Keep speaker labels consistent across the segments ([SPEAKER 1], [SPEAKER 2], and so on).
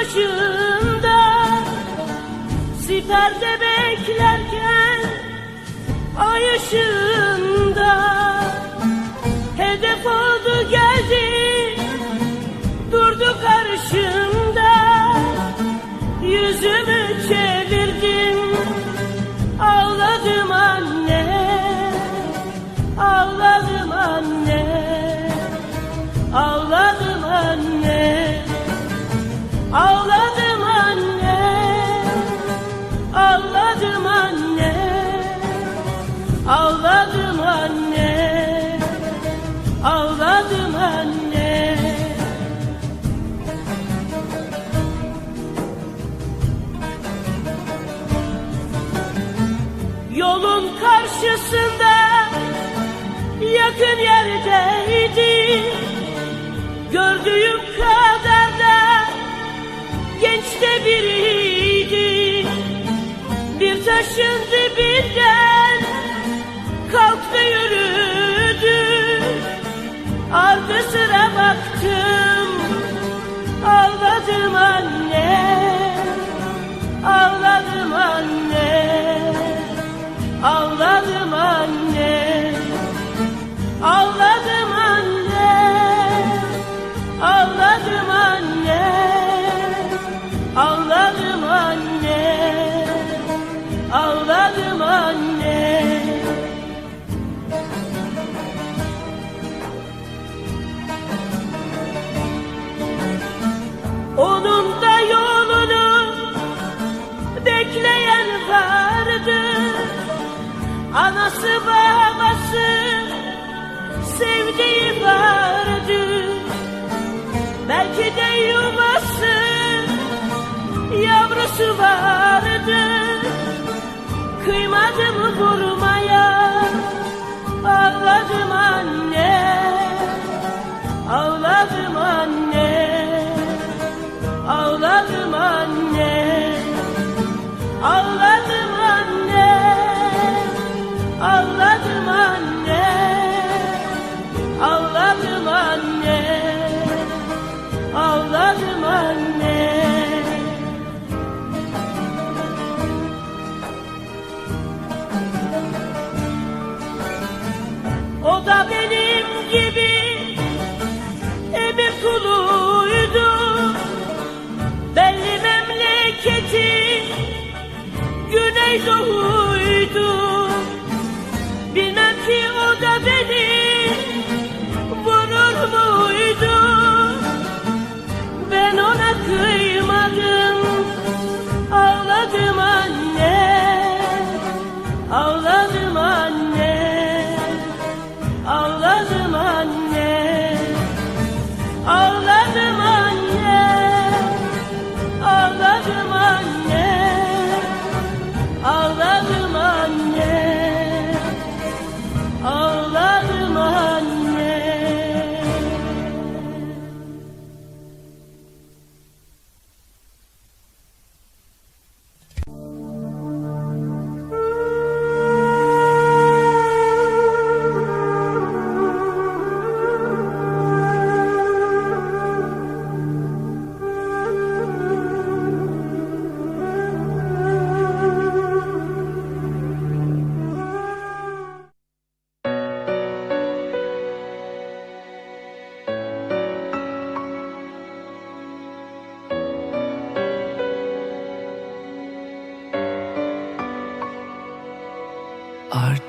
[SPEAKER 1] başında Siperde beklerken Ay ışığında Ağladım anne Ağladım anne Ağladım anne Ağladım anne. Yolun karşısında yakın yerdeydi Gördüğüm de biriydi. Bir taşın dibinden kalktı yürüdü. Ardı sıra baktım ağladım anne Belki de yuvası? Yavrusu vardı. Kıymadım vurmaya. Ağladım anne. Ağladım anne. Ağladım anne. Ağladım O da benim gibi emir kuluydu. Belli memleketi Güneydoğuydu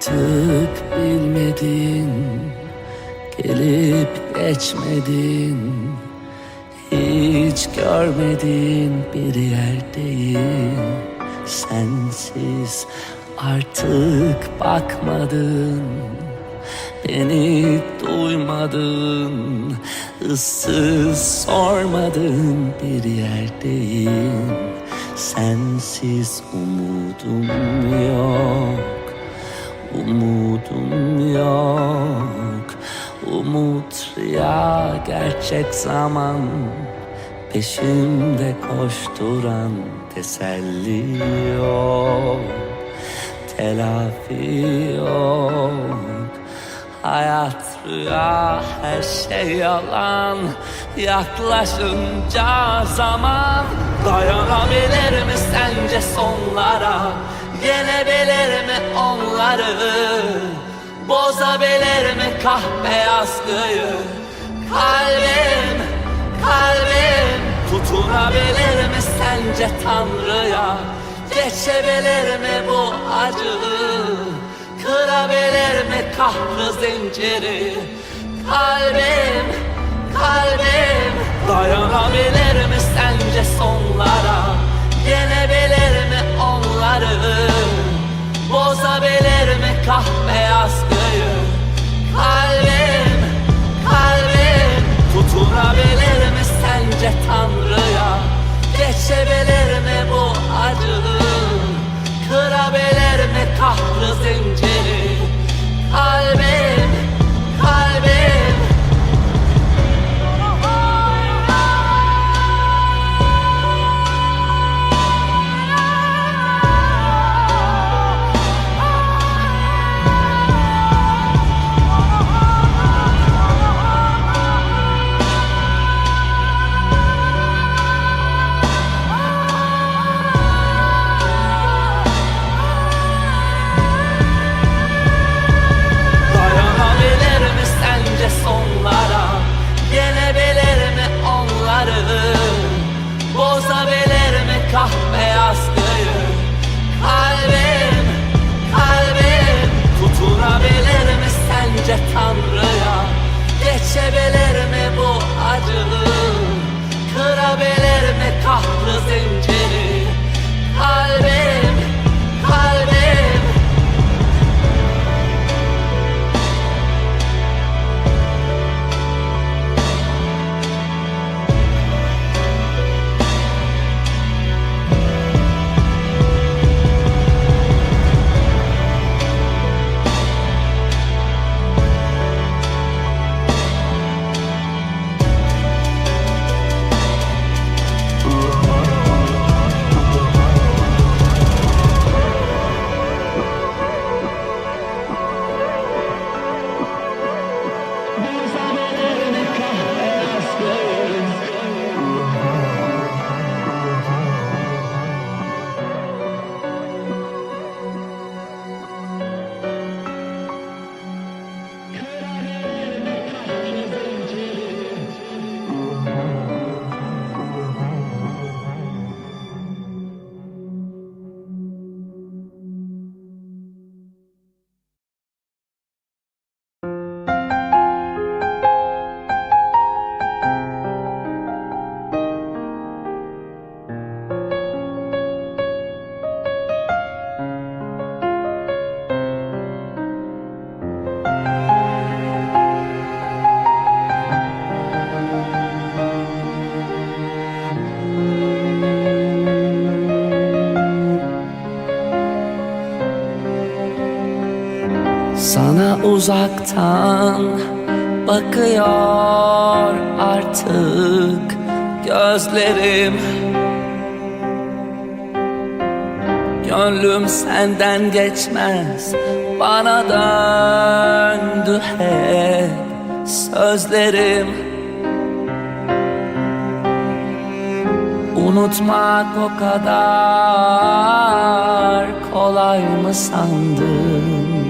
[SPEAKER 2] Artık bilmedin Gelip geçmedin. Hiç görmedin bir yerdeyim. Sensiz artık bakmadın Beni duymadın. Issız sormadın bir yerdeyim. Sensiz umudum yok Umudum yok. Umut rüya gerçek zaman. Peşimde koşturan teselli yok. Telafi yok. Hayat rüya her şey yalan. Yaklaşınca zaman. Dayanabilir mi sence sonlara Yenebilir mi onları? Bozabilir mi kahpe yaskıyı Kalbim, kalbim Tutunabilir mi sence Tanrı'ya? Geçebilir mi bu acıyı Kırabilir mi kahrı zinciri? Kalbim, kalbim Dayanabilir mi sence sonlara? Yenebilir onları Bozabilir mi kahpe yaskıyı Kalbim, kalbim. Tutunabilir mi sence Tanrı'ya. Geçebilir mi bu acıyı Kırabilir mi kahrı zinciri uzaktan bakıyor artık gözlerim. Gönlüm senden geçmez bana döndü hep sözlerim. Unutmak o kadar kolay mı sandın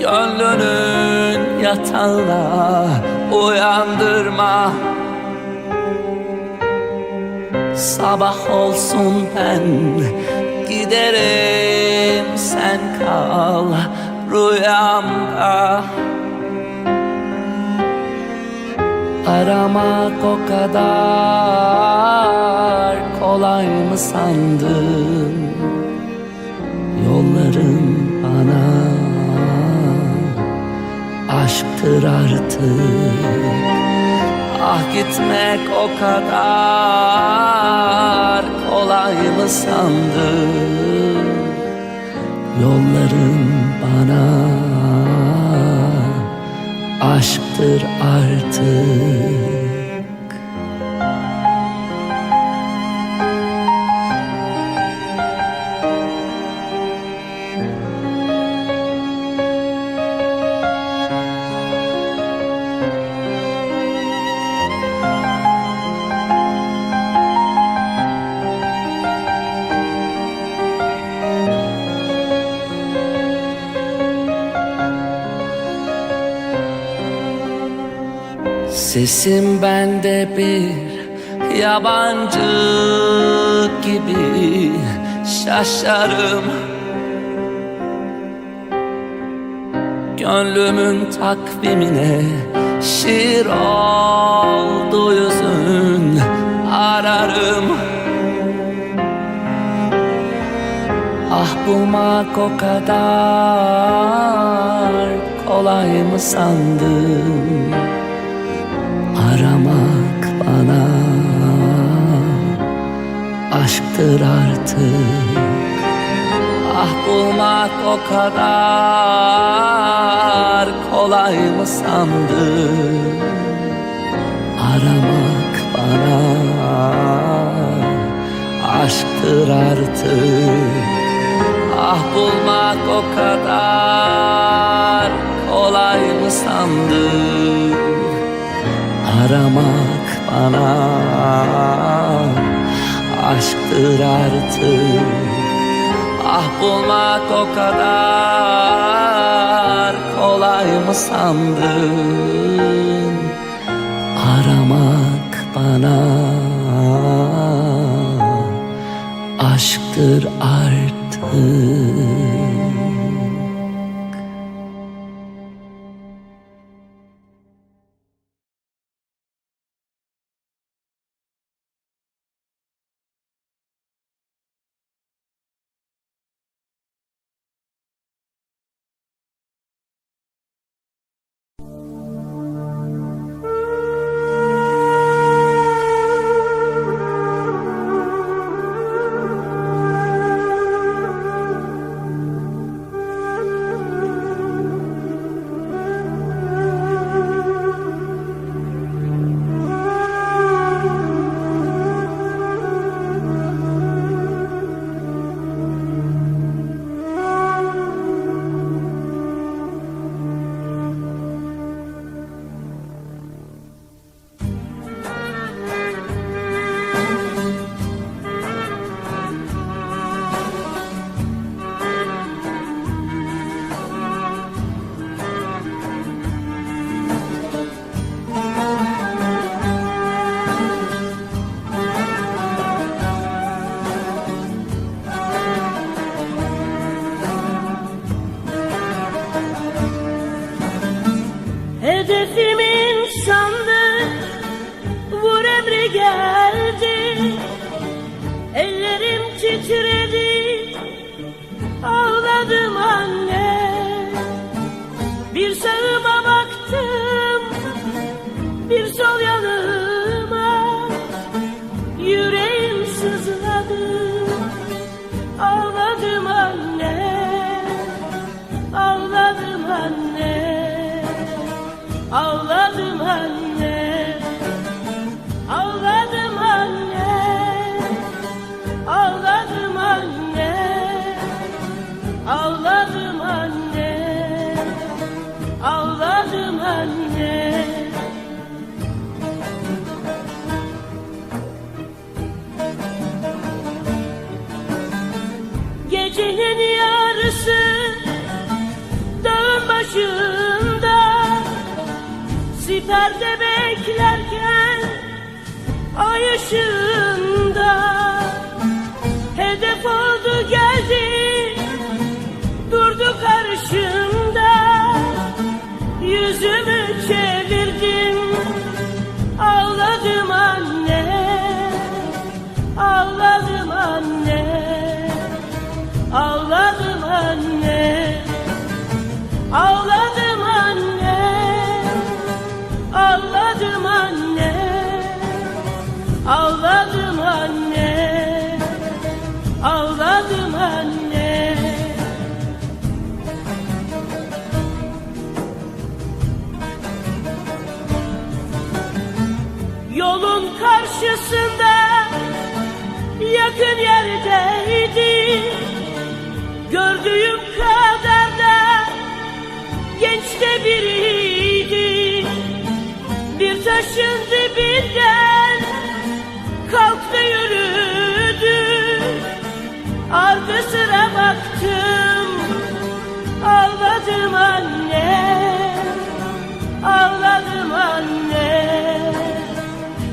[SPEAKER 2] gönlünün yatağına uyandırma. Sabah olsun ben giderim sen kal rüyamda. Aramak o kadar kolay mı sandın? Yolların bana aşktır artık. Ah gitmek o kadar kolay mı sandın? Yolların bana aşktır artık Sesim bende bir yabancı gibi şaşarım. Gönlümün takvimine şiir oldu yüzün ararım. Ah bulmak o kadar kolay mı sandın bana. Aşktır artık. Ah bulmak o kadar kolay mı sandın? Aramak bana. Aşktır artık. Ah bulmak o kadar kolay mı sandın? Aramak bana. Aşktır artık. Ah bulmak o kadar kolay mı sandın? Aramak bana. Aşktır artık
[SPEAKER 1] Ağladım anne perde beklerken ay ışığında hedef oldu Yolun karşısında yakın yerdeydi Gördüğüm kadar da genç biriydi. Bir taşın dibinden kalktı yürüdü. Ardı sıra baktım ağladım anne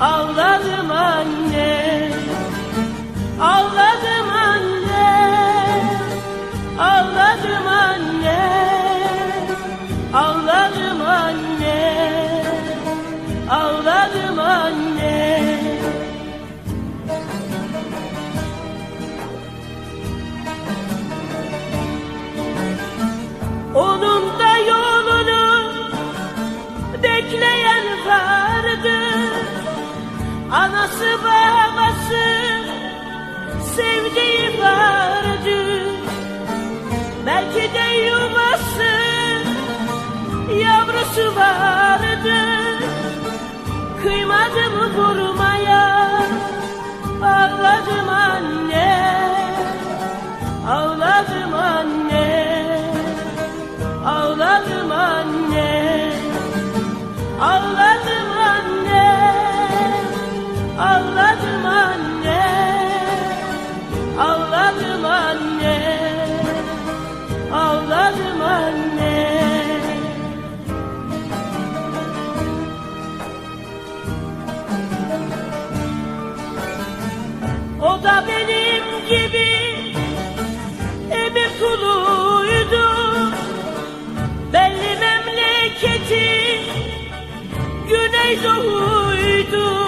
[SPEAKER 1] Ağladım anne. Ağladım Kıymadım vurmaya ağladım Güneydoğuydu Bilmem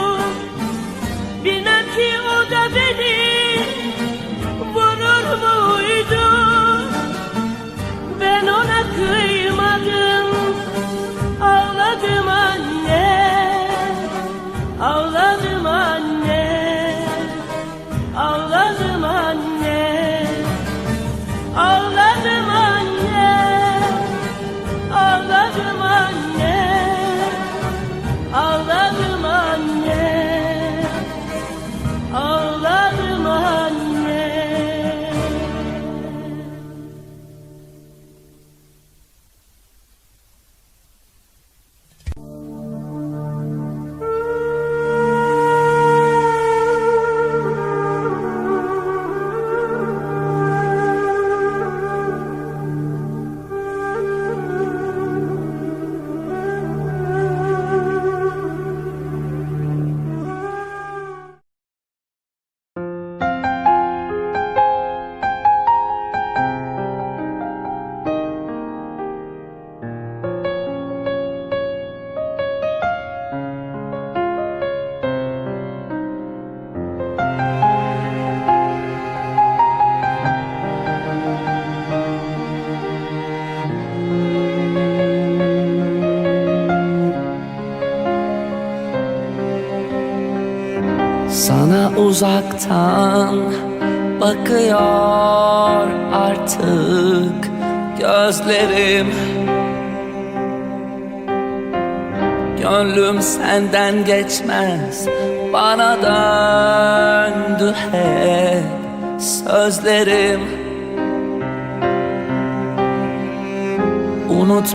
[SPEAKER 2] uzaktan bakıyor artık gözlerim. Gönlüm senden geçmez bana döndü hep sözlerim